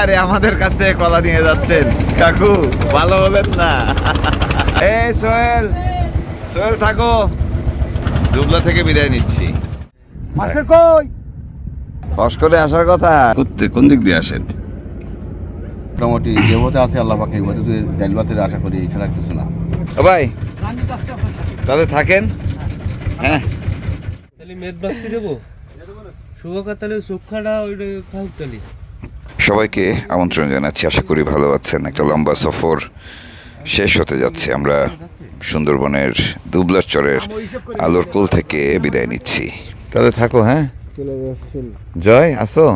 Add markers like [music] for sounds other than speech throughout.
আরে আমাদের কাছ থেকে কলা নিয়ে যাচ্ছেন। কাকু ভালো হলেন না। এই সোহেল সোহেল থাকো। দুবলা থেকে বিদায় নিচ্ছি। মাস্টার কই? লস্করে আসার কথা কোন দিক দিয়ে আসেন? মোটামুটি যে আছে আল্লাহ পাকে ওতে তুই ডাইল ভাতের আশা করি এছাড়া কিছু না। ও ভাই তাহলে থাকেন। হ্যাঁ। তাহলে মেদ বাসকে দেবো শুভকার তাহলে চোখাটা ওইটা খাওক তাহলে। সবাইকে আমন্ত্রণ জানাচ্ছি আশা করি ভালো আছেন। একটা লম্বা সফর শেষ হতে যাচ্ছে। আমরা সুন্দরবনের দুবলার চরের আলোর কোল থেকে বিদায় নিচ্ছি। তাহলে থাকো হ্যাঁ? চলে জয় আসো।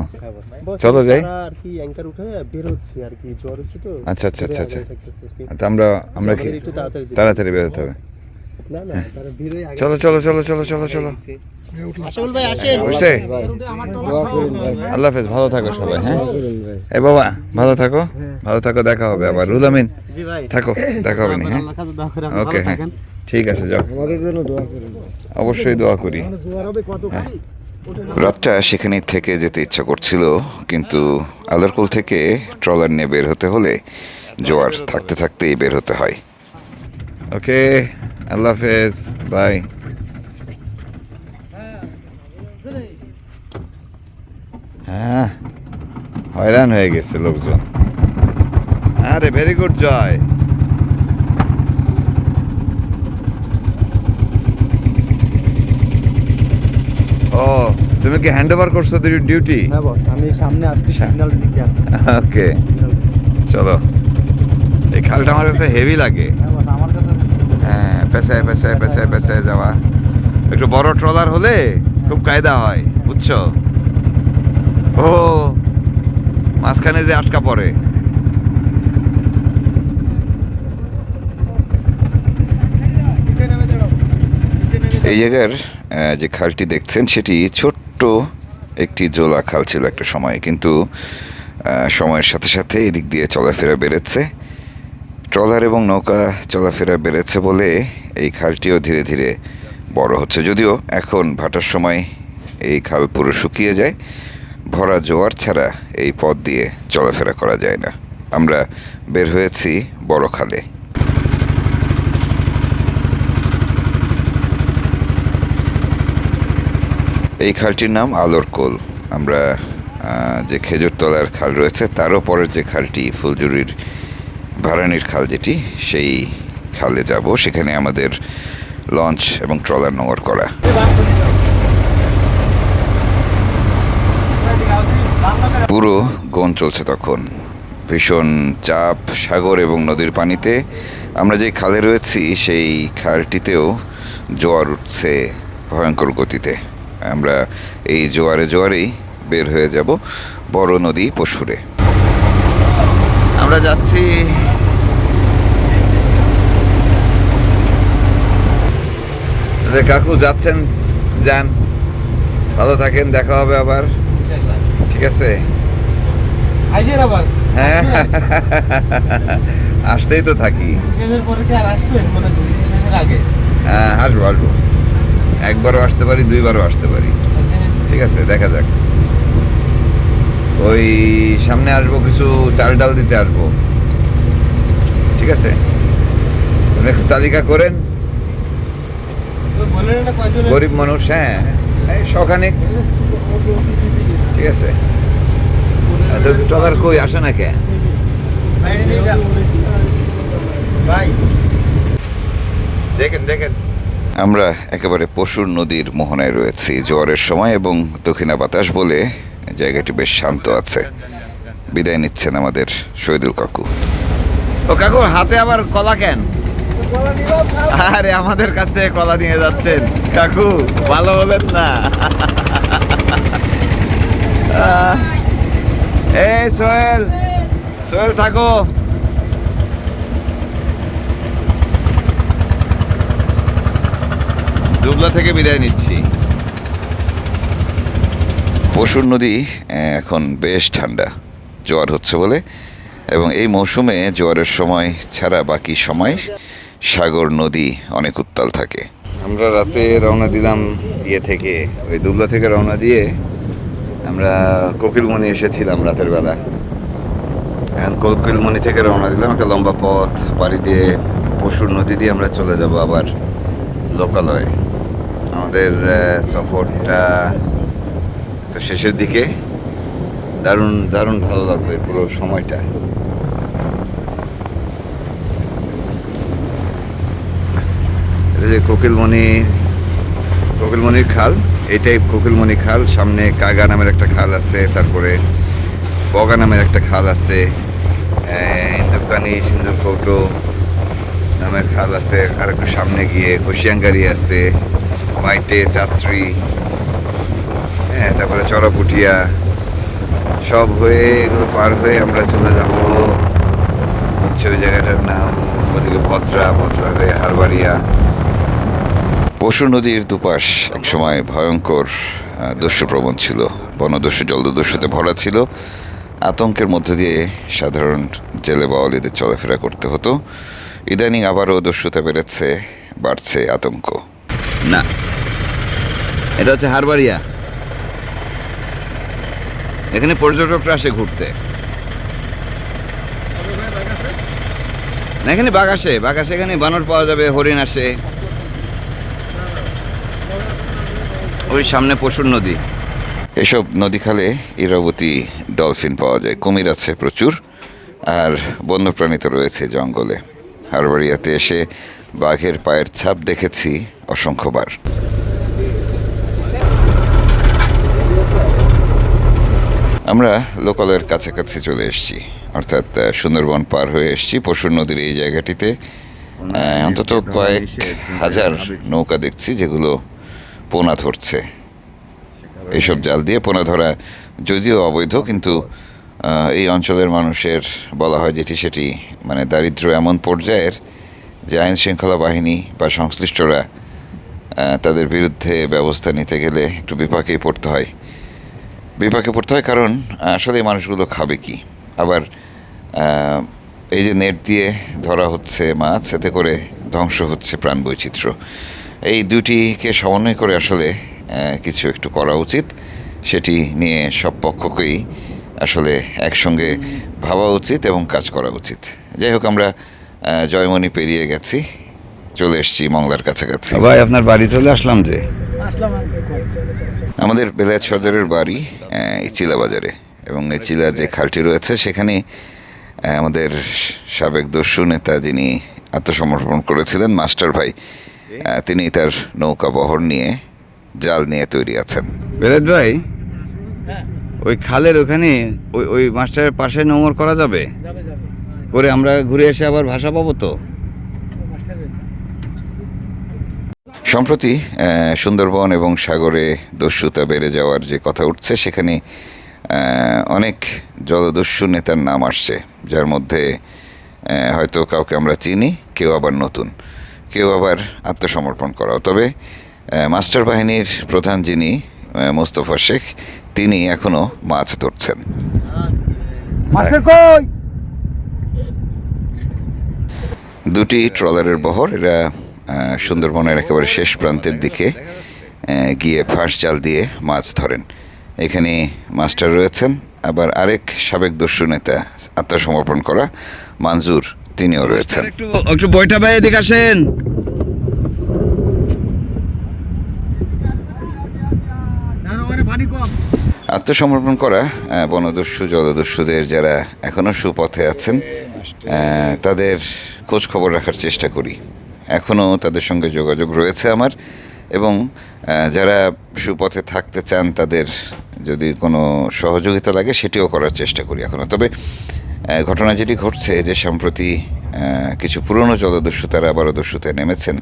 চলো যাই। আর কি অ্যাঙ্কার উঠে বের হচ্ছে আর কি জ্বর হচ্ছে তো। আচ্ছা আচ্ছা আচ্ছা আচ্ছা। তা আমরা আমরা কি তাড়াতাড়ি বেরোতে হবে। না না তারা ভিড় আগে চলো চলো চলো চলো চলো চলো। বুঝছে আল্লাহ হাফেজ ভালো থাকো সবাই হ্যাঁ? এ বাবা ভালো থাকো ভালো থাকো দেখা হবে আবার। রুলামিন জি ভাই। থাকো দেখা হবে না হ্যাঁ? আল্লাহর কাছে দোয়া করে আপনি ওকে হ্যাঁ ঠিক আছে যাও। আমাদের জন্য দোয়া করুন অবশ্যই দোয়া করি। খালি রাতটা সেখানে থেকে যেতে ইচ্ছা করছিল কিন্তু আলোর কোল থেকে ট্রলার নিয়ে বের হতে হলে জোয়ার থাকতে থাকতেই বের হতে হয়। ওকে আল্লাহ হাফেজ বাই। হ্যাঁ হয়রান হয়ে গেছে লোকজন। আরে ভেরি গুড জয়। ও তুমি কি হ্যান্ড ওভার করছ ডিউটি হ্যাঁ বস আমি সামনে আসছি। সিগন্যাল দিকে আসছি। ওকে চলো। এই খালটা আমার কাছে হেভি লাগে। হ্যাঁ হ্যাঁ পেছায় পেছায় পেছায় পেছায় যাওয়া। একটু বড় ট্রলার হলে খুব কায়দা হয় বুঝছ? ও, মাঝখানে যে আটকা পড়ে। এই জায়গার যে খালটি দেখছেন, সেটি ছোট্ট একটি জোলা খাল ছিল একটা সময়, কিন্তু সময়ের সাথে সাথে এদিক দিয়ে চলাফেরা বেড়েছে। ট্রলার এবং নৌকা চলাফেরা বেড়েছে বলে এই খালটিও ধীরে ধীরে বড় হচ্ছে। যদিও এখন ভাটার সময় এই খাল পুরো শুকিয়ে যায় ভরা জোয়ার ছাড়া এই পথ দিয়ে চলাফেরা করা যায় না। আমরা বের হয়েছি বড় খালে। এই খালটির নাম আলোর কোল। আমরা যে খেজুরতলার খাল রয়েছে, তারও পরের যে খালটি ফুলজুরির ভারানির খাল যেটি, সেই খালে যাব। সেখানে আমাদের লঞ্চ এবং ট্রলার নোংর করা। পুরো গন চলছে তখন। ভীষণ চাপ, সাগর এবং নদীর পানিতে আমরা যে খালে রয়েছি, সেই খালটিতেও জোয়ার উঠছে ভয়ঙ্কর গতিতে। আমরা এই জোয়ারে জোয়ারেই বের হয়ে যাব বড় নদী পশুরে। আমরা যাচ্ছি কাকু, যাচ্ছেন? যান। ভালো থাকেন, দেখা হবে আবার। ঠিক আছে? আইসেন আবার। হ্যাঁ। আসতেই তো থাকি। শেষের পরে কি আর আসবেন? মানে শেষের আগে। হ্যাঁ আসব আসব। একবারও আসতে পারি দুইবারও আসতে পারি। ঠিক আছে দেখা যাক। ওই সামনে আসব কিছু চাল ডাল দিতে আসব। ঠিক আছে? একটু তালিকা করেন। গরিব মানুষ হ্যাঁ। এই শখানেক। ঠিক আছে। টলার কই আসে না কে? দেখেন দেখেন। আমরা একেবারে পশুর নদীর মোহনায় রয়েছি জোয়ারের সময় এবং দক্ষিণা বাতাস বলে জায়গাটি বেশ শান্ত আছে। বিদায় নিচ্ছেন আমাদের শহীদুল কাকু। ও কাকু হাতে আবার কলা কেন? আরে আমাদের কাছ থেকে কলা নিয়ে যাচ্ছেন। কাকু ভালো হলেন না। এই সোহেল সোহেল থাকো। দুবলা থেকে বিদায় নিচ্ছি। পশুর নদী এখন বেশ ঠান্ডা। জোয়ার হচ্ছে বলে। এবং এই মৌসুমে জোয়ারের সময় ছাড়া বাকি সময় সাগর নদী অনেক উত্তাল থাকে। আমরা রাতে রওনা দিলাম ইয়ে থেকে ওই দুবলা থেকে রওনা দিয়ে আমরা কোকিলমণি এসেছিলাম রাতের বেলা এখন কোকিলমণি থেকে রওনা দিলাম, একটা লম্বা পথ, পাড়ি দিয়ে পশুর নদী দিয়ে আমরা চলে যাব আবার লোকালয়ে। আমাদের সফরটা তো শেষের দিকে। দারুণ দারুণ ভালো লাগবে পুরো সময়টা। যে কোকিলমণি, কোকিলমণির খাল। এটাই কোকিলমণি খাল। সামনে কাগা নামের একটা খাল আছে, তারপরে বগা নামের একটা খাল আছে ইন্দুকানি সিন্দুর কৌটো নামের খাল আছে, আর একটু সামনে গিয়ে কুশিয়াঙ্গারি আছে, মাইটে, চাত্রী হ্যাঁ তারপরে চড়াপুটিয়া, সব হয়ে এগুলো পার হয়ে আমরা চলে যাব হচ্ছে ওই জায়গাটার নাম, ওদিকে ভদ্রা ভদ্রা হয়ে হারবাড়িয়া। পশু নদীর দুপাশ একসময় ভয়ঙ্কর দস্যুপ্রবণ ছিল। বনদস্যু, জলদস্যুতে ভরা ছিল। আতঙ্কের মধ্য দিয়ে সাধারণ জেলে বাওয়ালিদের চলাফেরা করতে হতো। ইদানিং আবারও দস্যুতা বেড়েছে, বাড়ছে আতঙ্ক। না। এটা হচ্ছে হারবাড়িয়া। এখানে পর্যটকরা আসে ঘুরতে। এখানে বাঘ আসে। বাঘ আসে, এখানে বানর পাওয়া যাবে, হরিণ আসে। ওই সামনে পশুর নদী। এসব নদীখালে ইরাবতী ডলফিন পাওয়া যায়। কুমির আছে প্রচুর, আর বন্যপ্রাণী তো রয়েছে জঙ্গলে। হারবাড়িয়াতে এসে বাঘের পায়ের ছাপ দেখেছি অসংখ্যবার। আমরা লোকালয়ের কাছাকাছি চলে এসেছি। অর্থাৎ সুন্দরবন পার হয়ে এসেছি পশুর নদীর এই জায়গাটিতে। অন্তত কয়েক হাজার নৌকা দেখছি, যেগুলো পোনা ধরছে। এইসব জাল দিয়ে পোনা ধরা যদিও অবৈধ, কিন্তু এই অঞ্চলের মানুষের বলা হয় যেটি সেটি মানে দারিদ্র এমন পর্যায়ের যে আইন শৃঙ্খলা বাহিনী বা সংশ্লিষ্টরা তাদের বিরুদ্ধে ব্যবস্থা নিতে গেলে একটু বিপাকেই পড়তে হয়। বিপাকে পড়তে হয় কারণ, আসলে এই মানুষগুলো খাবে কি? আবার এই যে নেট দিয়ে ধরা হচ্ছে মাছ, এতে করে ধ্বংস হচ্ছে প্রাণ বৈচিত্র্য এই দুটিকে সমন্বয় করে আসলে কিছু একটু করা উচিত। সেটি নিয়ে সব পক্ষকেই আসলে একসঙ্গে ভাবা উচিত এবং কাজ করা উচিত। যাই হোক আমরা জয়মণি পেরিয়ে গেছি। চলে এসেছি মংলার কাছাকাছি। ভাই আপনার বাড়ি চলে আসলাম যে? আমাদের বেলায়েত সর্দারের বাড়ি চিলা বাজারে এবং এই চিলা যে খালটি রয়েছে সেখানে আমাদের সাবেক দস্যু নেতা যিনি আত্মসমর্পণ করেছিলেন মাস্টার ভাই তিনি তার নৌকা বহর নিয়ে জাল নিয়ে তৈরি আছেন। বেলাদ ভাই ওই খালের ওখানে ওই ওই মাস্টারের পাশে নোংর করা যাবে? যাবে যাবে। করে আমরা ঘুরে এসে আবার ভাষা পাবো তো? সম্প্রতি আহ, সুন্দরবন এবং সাগরে দস্যুতা বেড়ে যাওয়ার যে কথা উঠছে সেখানে আহ, অনেক জলদস্যু নেতার নাম আসছে যার মধ্যে আহ, হয়তো কাউকে আমরা চিনি কেউ আবার নতুন। কেউ আবার আত্মসমর্পণ করাও। তবে মাস্টার বাহিনীর প্রধান যিনি মোস্তফা শেখ তিনি এখনও মাছ ধরছেন। দুটি ট্রলারের বহর এরা সুন্দরবনের একেবারে শেষ প্রান্তের দিকে গিয়ে ফাঁস জাল দিয়ে মাছ ধরেন। এখানে মাস্টার রয়েছেন। আবার আরেক সাবেক দস্যু নেতা আত্মসমর্পণ করা মানজুর তিনিও রয়েছেন। একটু একটু বইটা ভাই এদিকে আসেন। আত্মসমর্পণ করা বনদস্যু জলদস্যুদের যারা এখনও সুপথে আছেন তাদের খোঁজ খবর রাখার চেষ্টা করি। এখনও তাদের সঙ্গে যোগাযোগ রয়েছে আমার এবং যারা সুপথে থাকতে চান তাদের যদি কোনো সহযোগিতা লাগে সেটিও করার চেষ্টা করি এখনও তবে ঘটনা যেটি ঘটছে যে সম্প্রতি আহ, কিছু পুরনো জলদস্যু তারা আবারও দস্যুতে নেমেছেন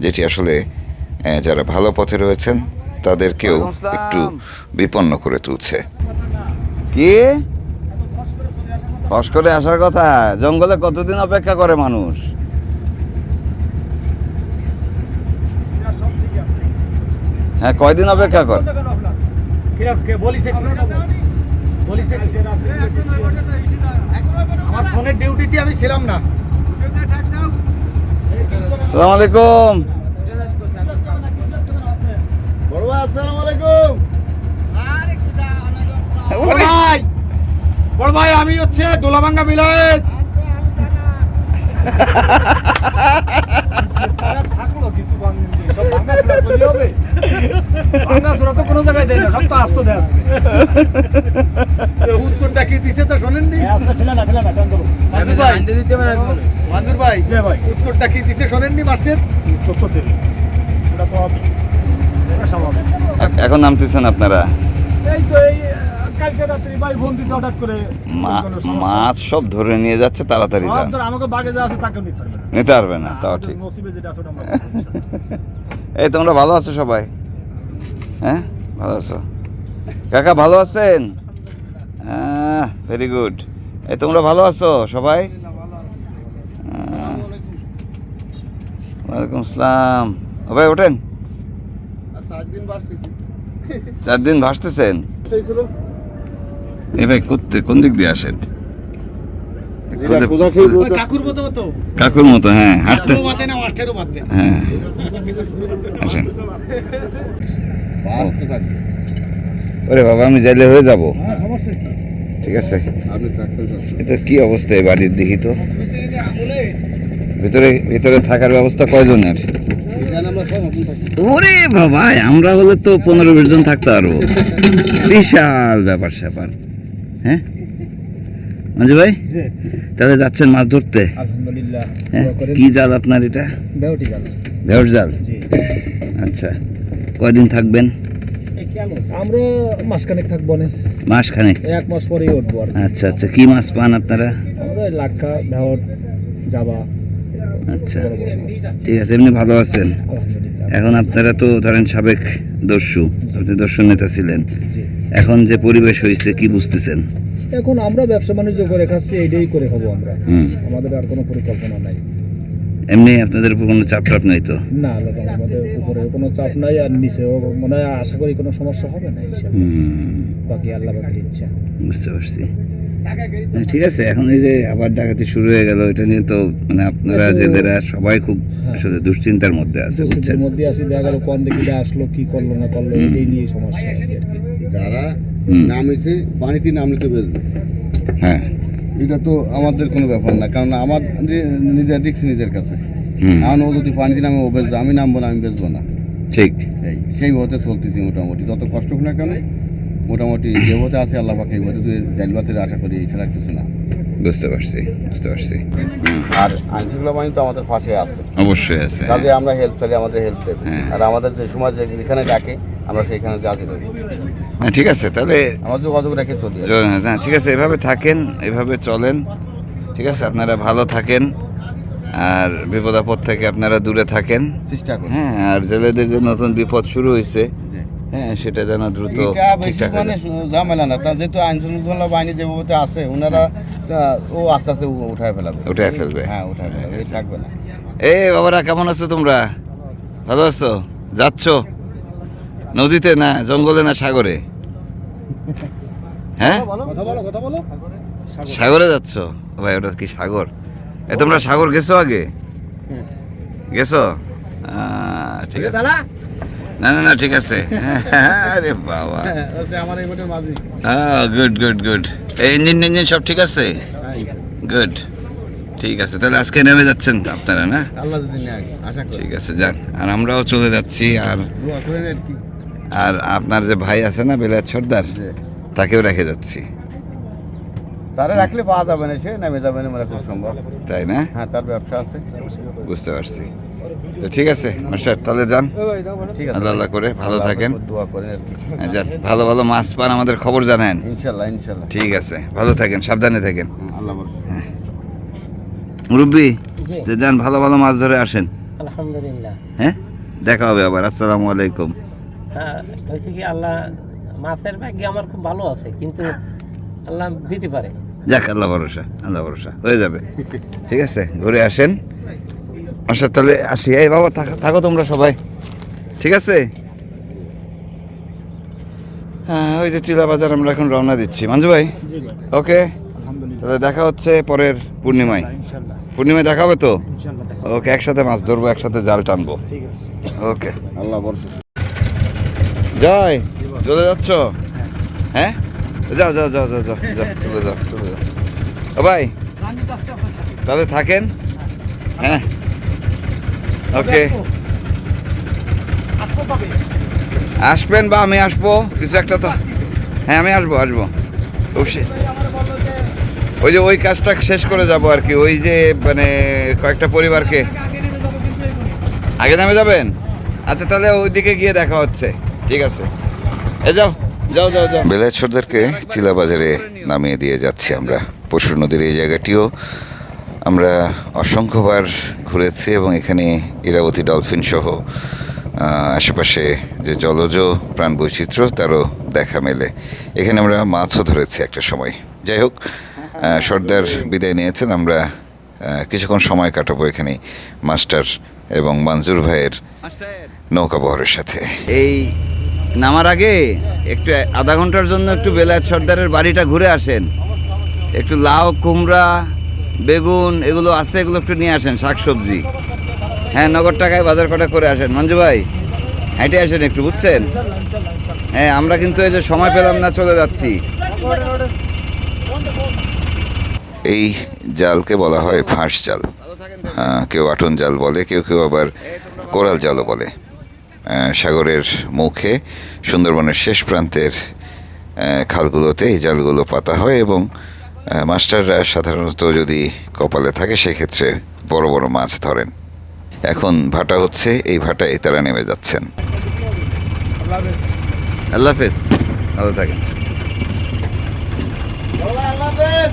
যেটি আসলে যারা ভালো পথে রয়েছেন তাদেরকেও একটু বিপন্ন করে তুলছে। কি? ফস করে আসার কথা? জঙ্গলে কতদিন অপেক্ষা করে মানুষ? হ্যাঁ কয়দিন অপেক্ষা কর? কিরম বলিছে বলিছে আমার ফোনের ডিউটিতে আমি ছিলাম না। সালাম আলাইকুম। বড় আসসালামু আলাইকুম। ও ভাই বড় ভাই আমি হচ্ছে ডোলাভাঙ্গা বিলায়েত। থাকল কিছু হবে তো কোনো জায়গায় দেয় না সব তো আস্ত দেয় দিছে তো শোনেননি? ভাই ভাই। উত্তরটা কি দিছে শোনেননি মাস্টার? এখন নামতেছেন আপনারা? এই তো এই কালকে রাত্রি ভাই ফোন হঠাৎ করে। মাছ সব ধরে নিয়ে যাচ্ছে তাড়াতাড়ি যান। আমাকে বাগে যা আছে তাকে নিতে পারবে না। নিতে পারবে না তাও ঠিক। নসিবে যেটা আছে ওটা এই তোমরা ভালো আছো সবাই? হ্যাঁ ভালো আছো। কাকা ভালো আছেন? হ্যাঁ। ভেরি গুড এই তোমরা ভালো আছো সবাই? হ্যাঁ। ওয়ালাইকুম আসসালাম ও ভাই ওঠেন। চার দিন ভাসতেছেন? এই ভাই করতে কোন দিক দিয়ে আসেন? কাকুর মতো তো কাকুর মতো হ্যাঁ হাঁটতে। হ্যাঁ। আসেন। ওরে বাবা আমি যাইলে হয়ে যাব। হ্যাঁ, সমস্যা কি? ঠিক আছে? এটা কি অবস্থা এই বাড়ির দেখি তো ভিতরে ভিতরে থাকার ব্যবস্থা কয়জনের? ওরে বাবা আমরা হলে তো পনেরো বিশ জন থাকতে পারব। বিশাল ব্যাপার স্যাপার। হ্যাঁ? মঞ্জু ভাই? তাহলে যাচ্ছেন মাছ ধরতে? হ্যাঁ কি জাল আপনার এটা? ভেড় জাল? আচ্ছা কয়দিন থাকবেন? আমরা মাসখানেক থাকব না মাসখানেক। এক মাস পরেই উঠবো আর আচ্ছা আচ্ছা। কি মাছ পান আপনারা? আমরা লাক্ষা ভেড় যাবা আচ্ছা। ঠিক আছে এমনি ভালো আছেন? এখন আপনারা তো ধরেন সাবেক দস্যু আপনি দস্যু নেতা ছিলেন। এখন যে পরিবেশ হয়েছে কি বুঝতেছেন? এখন আমরা ব্যবসা বাণিজ্য করে খাচ্ছি এইটাই করে খাব আমরা। আমাদের আর কোনো পরিকল্পনা নাই। এমনি আপনাদের উপর কোনো চাপ টাপ নাই তো? না আল্লাহ আমাদের উপরে কোনো চাপ নাই আর নিচেও মনে হয় আশা করি কোনো সমস্যা হবে না ইনশাআল্লাহ। বাকি আল্লাহ বাকির ইচ্ছা। বুঝতে পারছি। ঠিক আছে এখন এই যে আবার ডাকাতি শুরু হয়ে গেল এটা নিয়ে তো মানে আপনারা জেলেরা সবাই খুব হ্যাঁ। আসলে দুশ্চিন্তার মধ্যে আছে দুশ্চিন্তার মধ্যে আছি দেখা গেল কোন দিকে আসলো কি করল না করল এই নিয়ে সমস্যা আছে আর কি। যারা। নামেছে পানিতে নামলে তো বেরবে হ্যাঁ। এটা তো আমাদের কোনো ব্যাপার না কারণ আমার নিজের দেখছি নিজের কাছে। এখন ও যদি পানিতে নামে ও বেচবে আমি নামবো না আমি বেচবো না। ঠিক। এই সেই হতে চলতেছি মোটামুটি। যত কষ্ট হোক না কেন মোটামুটি যে হতে আছে আল্লাহ পাকে এই হতে তুই জাইলবাতের আশা করি এছাড়া কিছু না। বুঝতে পারছি বুঝতে পারছি। আর আইনশৃঙ্খলা বাহিনী তো আমাদের পাশে আছে। অবশ্যই আছে। কাজে আমরা হেল্প চাইলে আমাদের হেল্প দেবে। হ্যাঁ। আর আমাদের যে সময় যেখানে ডাকে আমরা সেইখানে যাতে রই হ্যাঁ ঠিক আছে তাহলে আমার যোগাযোগ রেখে চলি। হ্যাঁ ঠিক আছে এভাবে থাকেন এভাবে চলেন ঠিক আছে আপনারা ভালো থাকেন আর বিপদ আপদ থেকে আপনারা দূরে থাকেন। চেষ্টা করি হ্যাঁ আর জেলেদের যে নতুন বিপদ শুরু হয়েছে হ্যাঁ সেটা যেন দ্রুত মানে ঝামেলা না তার যেহেতু আইন শৃঙ্খলা বাহিনী যেভাবে আছে ওনারা ও আস্তে আস্তে উঠায় ফেলাবে। উঠায় ফেলবে। হ্যাঁ উঠায় ফেলাবে এই থাকবে না। এ বাবারা কেমন আছো তোমরা? ভালো আছো? যাচ্ছ? নদীতে না জঙ্গলে না সাগরে? হ্যাঁ? সাগরে। যাচ্ছ? ভাই ওটা কি সাগর? এ তোমরা সাগর গেছো আগে? গেছো? ঠিক আছে। না না না ঠিক আছে। [laughs] আরে বাবা। গুড গুড গুড এই ইঞ্জিন ইঞ্জিন সব ঠিক আছে? গুড ঠিক আছে। তাহলে আজকে নেমে যাচ্ছেন তো আপনারা না? ঠিক আছে যান। আর আমরাও চলে যাচ্ছি আর আর আপনার যে ভাই আছে না বেলায়েত সর্দার যে তাকেও রেখে যাচ্ছি। তারা রাখলে পাওয়া যাবে না সে নেমে যাবে না মানে খুব সম্ভব। তাই না? হ্যাঁ তার ব্যবসা আছে। বুঝতে পারছি। তো ঠিক আছে মাস্টার তাহলে যান। ঠিক আছে আল্লাহ আল্লাহ করে ভালো থাকেন। দোয়া করেন হ্যাঁ, যান ভালো ভালো মাছ পান আমাদের খবর জানেন। ইনশাল্লাহ ইনশাল্লাহ। ঠিক আছে ভালো থাকেন সাবধানে থাকেন। আল্লাহ মুরব্বী যে যান ভালো ভালো মাছ ধরে আসেন। আলহামদুলিল্লাহ। হ্যাঁ দেখা হবে আবার আসসালামু আলাইকুম। হ্যাঁ হয়েছে কি আল্লাহ মাছের ভাগ্যে আমার খুব ভালো আছে কিন্তু আল্লাহ দিতে পারে। যাক আল্লাহ ভরসা আল্লাহ ভরসা হয়ে যাবে। ঠিক আছে ঘুরে আসেন। আসার তাহলে আসি। এই বাবা থাকো তোমরা সবাই। ঠিক আছে? হ্যাঁ ওই যে চিলা বাজার আমরা এখন রওনা দিচ্ছি। মঞ্জু ভাই? ওকে। তাহলে দেখা হচ্ছে পরের পূর্ণিমায়। পূর্ণিমায় দেখা হবে তো? ওকে একসাথে মাছ ধরবো একসাথে জাল টানবো। ওকে আল্লাহ বর্ষা জয়। চলে যাচ্ছ? হ্যাঁ? যাও যাও যাও যাও যাও যাও চলে যাও চলে যাও। ও ভাই তাহলে থাকেন? হ্যাঁ। ওকে। আসবেন বা আমি আসব? কিছু একটা তো হ্যাঁ আমি আসব আসব। ওই যে ওই কাজটা শেষ করে যাব আর কি। ওই যে মানে কয়েকটা পরিবারকে। আগে নামে যাবেন? আচ্ছা তাহলে ওইদিকে গিয়ে দেখা হচ্ছে। ঠিক আছে। এ যাও যাও যাও যাও। বেলায়েত সর্দারকে চিলাবাজারে নামিয়ে দিয়ে যাচ্ছি আমরা। পশুর নদীর এই জায়গাটিও আমরা অসংখ্যবার ঘুরেছি এবং এখানে ইরাবতী ডলফিন সহ আশেপাশে যে জলজ প্রাণ বৈচিত্র্য তারও দেখা মেলে। এখানে আমরা মাছও ধরেছি একটা সময়। যাই হোক সর্দার বিদায় নিয়েছেন। আমরা কিছুক্ষণ সময় কাটাবো এখানে মাস্টার এবং মঞ্জুর ভাইয়ের নৌকা বহরের সাথে। এই নামার আগে একটু আধা ঘণ্টার জন্য একটু বেলায়েত সর্দারের বাড়িটা ঘুরে আসেন। একটু লাউ কুমড়া বেগুন এগুলো আছে এগুলো একটু নিয়ে আসেন শাকসবজি। হ্যাঁ নগদ টাকায় বাজার কটা করে আসেন। মঞ্জু ভাই হেঁটে আসেন একটু বুঝছেন? হ্যাঁ আমরা কিন্তু এই যে সময় পেলাম না চলে যাচ্ছি। এই জালকে বলা হয় ফাঁস জাল। আহ, কেউ আটন জাল বলে কেউ কেউ আবার কোরাল জালও বলে। সাগরের মুখে সুন্দরবনের শেষ প্রান্তের খালগুলোতে এই জালগুলো পাতা হয় এবং মাস্টাররা সাধারণত যদি কপালে থাকে সেক্ষেত্রে বড় বড় মাছ ধরেন। এখন ভাটা হচ্ছে এই ভাটায় তারা নেমে যাচ্ছেন। আল্লাহ হাফেজ। ভালো থাকেন। আল্লাহ হাফেজ।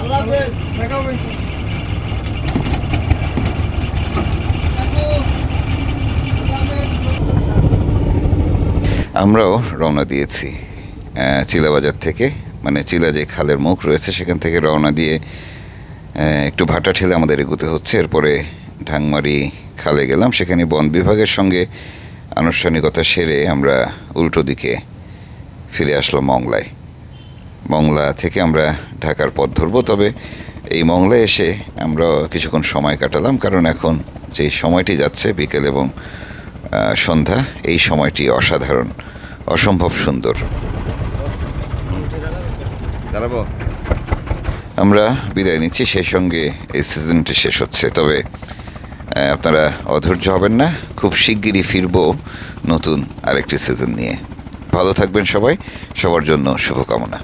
আল্লাহ হাফেজ। দেখা হবে। কাকু, আল্লাহ হাফেজ। আমরাও রওনা দিয়েছি চিলাবাজার থেকে। মানে চিলা যে খালের মুখ রয়েছে, সেখান থেকে রওনা দিয়ে একটু ভাটা ঠেলে আমাদের এগোতে হচ্ছে। এরপরে ঢাংমারি খালে গেলাম। সেখানে বন বিভাগের সঙ্গে আনুষ্ঠানিকতা সেরে আমরা উল্টো দিকে ফিরে আসলাম মংলায়। মংলা থেকে আমরা ঢাকার পথ ধরবো, তবে এই মংলায় এসে আমরা কিছুক্ষণ সময় কাটালাম, কারণ এখন যে সময়টি যাচ্ছে, বিকেল এবং সন্ধ্যা, এই সময়টি অসাধারণ। অসম্ভব সুন্দর। দাঁড়াবো। আমরা বিদায় নিচ্ছি সেই সঙ্গে এই সিজনটি শেষ হচ্ছে। তবে আপনারা অধৈর্য হবেন না খুব শিগগিরই ফিরব নতুন আরেকটি সিজন নিয়ে। ভালো থাকবেন সবাই সবার জন্য শুভকামনা।